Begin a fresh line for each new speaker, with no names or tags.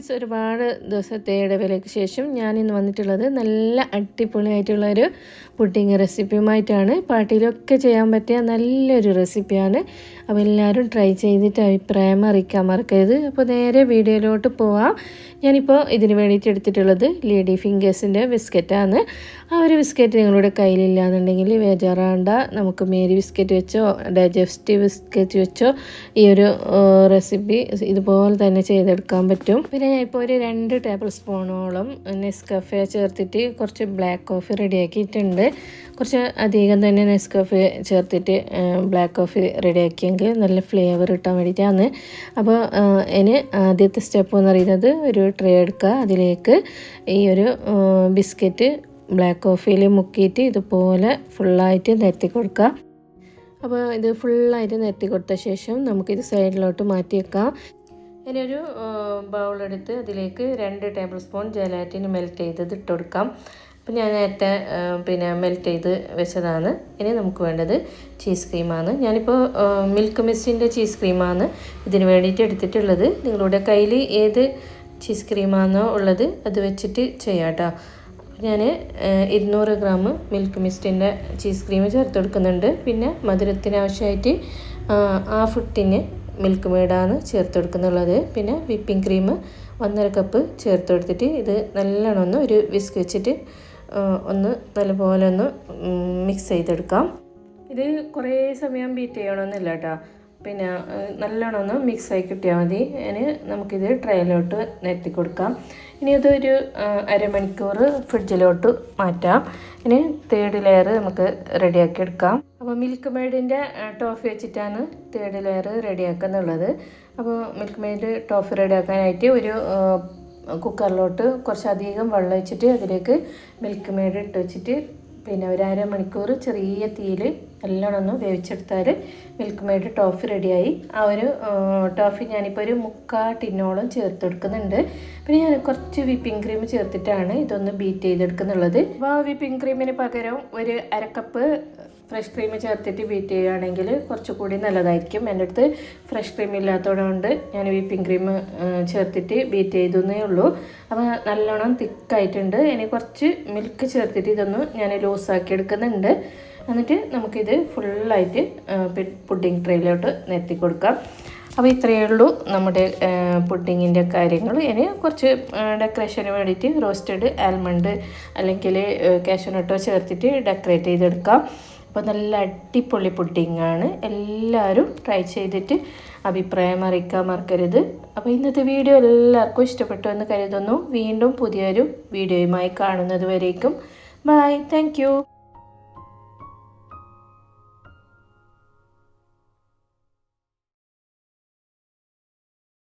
Friends ഒരുപാട് ദിവസത്തെ ഇടവേളയ്ക്ക് ശേഷം ഞാൻ ഇന്ന് വന്നിട്ടുള്ളത് നല്ല അടിപൊളിയായിട്ടുള്ളൊരു പുഡിങ് റെസിപ്പിയുമായിട്ടാണ് പാർട്ടിയിലൊക്കെ ചെയ്യാൻ പറ്റിയ നല്ലൊരു റെസിപ്പിയാണ് അപ്പോൾ എല്ലാവരും ട്രൈ ചെയ്തിട്ട് അഭിപ്രായം അറിയിക്കാൻ മറക്കരുത്. അപ്പോൾ നേരെ വീഡിയോയിലോട്ട് പോവാം. ഞാനിപ്പോൾ ഇതിന് വേണ്ടിയിട്ട് എടുത്തിട്ടുള്ളത് ലേഡി ഫിംഗേഴ്സിന്റെ ബിസ്ക്കറ്റാണ് ആ ഒരു ബിസ്ക്കറ്റ് നിങ്ങളുടെ കയ്യിലില്ലാന്നുണ്ടെങ്കിൽ വേജാറാണ്ട. നമുക്ക് മേരി ബിസ്ക്കറ്റ് വെച്ചോ ഡൈജസ്റ്റീവ് ബിസ്ക്കറ്റ് വെച്ചോ ഈ ഒരു റെസിപ്പി ഇതുപോലെ തന്നെ ചെയ്തെടുക്കാൻ പറ്റും. പിന്നെ ഞാൻ ഇപ്പോൾ ഒരു രണ്ട് ടേബിൾ സ്പൂണോളം നെസ്കഫെ ചേർത്തിട്ട് കുറച്ച് ബ്ലാക്ക് കോഫി റെഡിയാക്കിയിട്ടുണ്ട്. കുറച്ച് അധികം തന്നെ നെസ്കഫെ ചേർത്തിട്ട് ബ്ലാക്ക് കോഫി റെഡിയാക്കിയെങ്കിൽ നല്ല ഫ്ലേവർ കിട്ടാൻ വേണ്ടിയിട്ടാണ്. അപ്പോൾ ഇനി ആദ്യത്തെ സ്റ്റെപ്പ് എന്ന് പറയുന്നത് ഒരു ട്രേ എടുക്കുക. അതിലേക്ക് ഈ ഒരു ബിസ്ക്കറ്റ് ബ്ലാക്ക് കോഫിയിൽ മുക്കിയിട്ട് ഇതുപോലെ ഫുള്ളായിട്ട് നിരത്തി കൊടുക്കുക. അപ്പോൾ ഇത് ഫുള്ളായിട്ട് നിരത്തി കൊടുത്ത ശേഷം നമുക്കിത് സൈഡിലോട്ട് മാറ്റി വെക്കാം ഇനി ഒരു ബൗളെടുത്ത് അതിലേക്ക് രണ്ട് ടേബിൾ സ്പൂൺ ജലാറ്റിന് മെൽറ്റ് ചെയ്തത് ഇട്ട് കൊടുക്കാം അപ്പം ഞാൻ നേരത്തെ പിന്നെ മെൽറ്റ് ചെയ്ത് വെച്ചതാണ്. ഇനി നമുക്ക് വേണ്ടത് ചീസ് ക്രീമാണ്. ഞാനിപ്പോൾ മിൽക്ക് മിസ്റ്റിന്റെ ചീസ് ക്രീമാണ് ഇതിന് വേണ്ടിയിട്ട് എടുത്തിട്ടുള്ളത്. നിങ്ങളുടെ കയ്യിൽ ഏത് ചീസ് ക്രീമാണോ ഉള്ളത് അത് വെച്ചിട്ട് ചെയ്യാട്ടോ. ഞാൻ ഇരുന്നൂറ് ഗ്രാം മിൽക്ക് മിസ്റ്റിന്റെ ചീസ് ക്രീം ചേർത്ത് കൊടുക്കുന്നുണ്ട് പിന്നെ മധുരത്തിനാവശ്യമായിട്ട് ഹാഫ് ടിന് മിൽക്ക് മേടാണ് ചേർത്ത് കൊടുക്കുന്നുള്ളത്. പിന്നെ വിപ്പിംഗ് ക്രീം ഒന്നര കപ്പ് ചേർത്ത് കൊടുത്തിട്ട് ഇത് നല്ലോണം ഒന്ന് ഒരു വിസ്ക് വെച്ചിട്ട് ഒന്ന് നല്ലപോലെ ഒന്ന് മിക്സ് ചെയ്തെടുക്കാം. ഇത് കുറേ സമയം ബീറ്റ് ചെയ്യണമെന്നില്ല കേട്ടോ പിന്നെ നല്ലോണം ഒന്ന് മിക്സ് ആയി കിട്ടിയാൽ മതി. ഇനി നമുക്കിത് ട്രയലോട്ട് നിരത്തി കൊടുക്കാം ഇനി ഇതൊരു അരമണിക്കൂർ ഫ്രിഡ്ജിലോട്ട് മാറ്റാം. ഇനി തേർഡ് ലെയർ നമുക്ക് റെഡിയാക്കി എടുക്കാം. അപ്പോൾ മിൽക്ക് മെയ്ഡിന്റെ ടോഫി വെച്ചിട്ടാണ് തേർഡ് ലെയർ റെഡിയാക്കുന്നുള്ളത് അപ്പോൾ മിൽക്ക് മെയ്ഡ് ടോഫി റെഡിയാക്കാനായിട്ട് ഒരു കുക്കറിലോട്ട് കുറച്ചധികം വെള്ളം വെച്ചിട്ട് അതിലേക്ക് മിൽക്ക് മെയ്ഡ് ഇട്ട് വെച്ചിട്ട് പിന്നെ ഒരു അരമണിക്കൂർ ചെറിയ തീയിൽ നല്ലോണം ഒന്ന് വേവിച്ചെടുത്താൽ മിൽക്ക് മെയ്ഡ് ടോഫി റെഡിയായി ആ ഒരു ടോഫി ഞാനിപ്പോൾ ഒരു മുക്കാ ടിന്നോളം ചേർത്തെടുക്കുന്നുണ്ട്. പിന്നെ ഞാൻ കുറച്ച് വിപ്പിംഗ് ക്രീം ചേർത്തിട്ടാണ് ഇതൊന്ന് ബീറ്റ് ചെയ്തെടുക്കുന്നുള്ളത്. അപ്പോൾ ആ വിപ്പിംഗ് ക്രീമിന് പകരം ഒരു അരക്കപ്പ് ഫ്രഷ് ക്രീം ചേർത്തിട്ട് ബീറ്റ് ചെയ്യുകയാണെങ്കിൽ കുറച്ചുകൂടി നല്ലതായിരിക്കും. എന്റെ അടുത്ത് ഫ്രഷ് ക്രീം ഇല്ലാത്തതുകൊണ്ട് ഞാൻ വിപ്പിംഗ് ക്രീം ചേർത്തിട്ട് ബീറ്റ് ചെയ്തെന്നേ ഉള്ളൂ. അപ്പോൾ നല്ലോണം തിക്കായിട്ടുണ്ട് ഇനി കുറച്ച് മിൽക്ക് ചേർത്തിട്ട് ഇതൊന്ന് ഞാൻ ലൂസാക്കി എടുക്കുന്നുണ്ട്. എന്നിട്ട് നമുക്കിത് ഫുള്ളായിട്ട് പുഡിംഗ് ട്രേയിലോട്ട് നിരത്തി കൊടുക്കാം. അപ്പോൾ ഇത്രയേ ഉള്ളൂ നമ്മുടെ പുഡിങ്ങിന്റെ കാര്യങ്ങൾ. ഇനി കുറച്ച് ഡെക്കറേഷന് വേണ്ടിയിട്ട് റോസ്റ്റഡ് ആൽമണ്ട് അല്ലെങ്കിൽ കാഷ്യൂനട്ടോ ചേർത്തിട്ട് ഡെക്കറേറ്റ് ചെയ്തെടുക്കാം. അപ്പോൾ നല്ല അടിപൊളി പുഡിങ്ങാണ് എല്ലാവരും ട്രൈ ചെയ്തിട്ട് അഭിപ്രായം അറിയിക്കാൻ മറക്കരുത്. അപ്പോൾ ഇന്നത്തെ വീഡിയോ എല്ലാവർക്കും ഇഷ്ടപ്പെട്ടു എന്ന് കരുതുന്നു. വീണ്ടും പുതിയൊരു വീഡിയോയുമായി കാണുന്നത് വരേക്കും. Bye thank